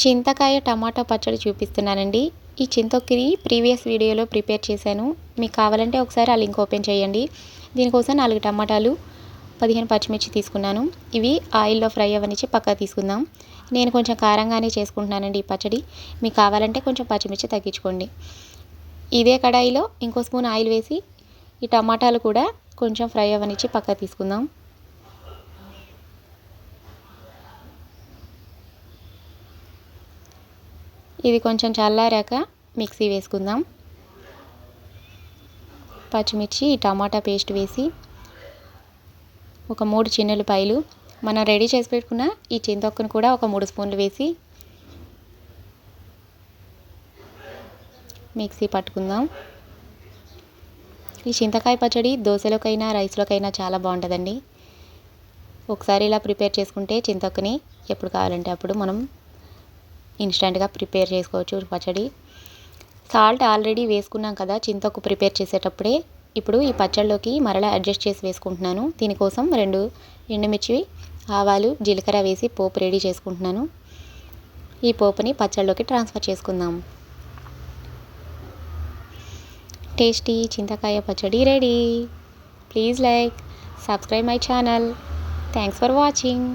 చింతకాయ టమాటా పచ్చడి చూపిస్తున్నానండి. ఈ చింతొక్కిని ప్రీవియస్ వీడియోలో ప్రిపేర్ చేశాను. మీకు కావాలంటే ఒకసారి ఆ లింక్ ఓపెన్ చేయండి. దీనికోసం నాలుగు టమాటాలు పదిహేను పచ్చిమిర్చి తీసుకున్నాను. ఇవి ఆయిల్లో ఫ్రై అవ్వనిచ్చి పక్కా తీసుకుందాం. నేను కొంచెం కారంగానే చేసుకుంటున్నానండి ఈ పచ్చడి. మీకు కావాలంటే కొంచెం పచ్చిమిర్చి తగ్గించుకోండి. ఇదే కడాయిలో ఇంకో స్పూన్ ఆయిల్ వేసి ఈ టమాటాలు కూడా కొంచెం ఫ్రై అవ్వనిచ్చి పక్కా తీసుకుందాం. ఇది కొంచెం చల్లారాక మిక్సీ వేసుకుందాం. పచ్చిమిర్చి టమాటా పేస్ట్ వేసి ఒక మూడు చిన్నులపాయలు. మనం రెడీ చేసి పెట్టుకున్న ఈ చింతొక్కను కూడా ఒక మూడు స్పూన్లు వేసి మిక్సీ పట్టుకుందాం. ఈ చింతకాయ పచ్చడి దోశలోకైనా రైస్లోకైనా చాలా బాగుంటుందండి. ఒకసారి ఇలా ప్రిపేర్ చేసుకుంటే చింతొక్కని ఎప్పుడు కావాలంటే అప్పుడు మనం ఇన్స్టెంట్గా ప్రిపేర్ చేసుకోవచ్చు పచ్చడి. సాల్ట్ ఆల్రెడీ వేసుకున్నాం కదా చింతకు ప్రిపేర్ చేసేటప్పుడే. ఇప్పుడు ఈ పచ్చడిలోకి మరలా అడ్జస్ట్ చేసి వేసుకుంటున్నాను. దీనికోసం రెండు ఎండుమిర్చి ఆవాలు జీలకర్ర వేసి పోపు రెడీ చేసుకుంటున్నాను. ఈ పోపుని పచ్చడిలోకి ట్రాన్స్ఫర్ చేసుకుందాం. టేస్టీ చింతకాయ పచ్చడి ready. Please like subscribe my channel. Thanks for watching.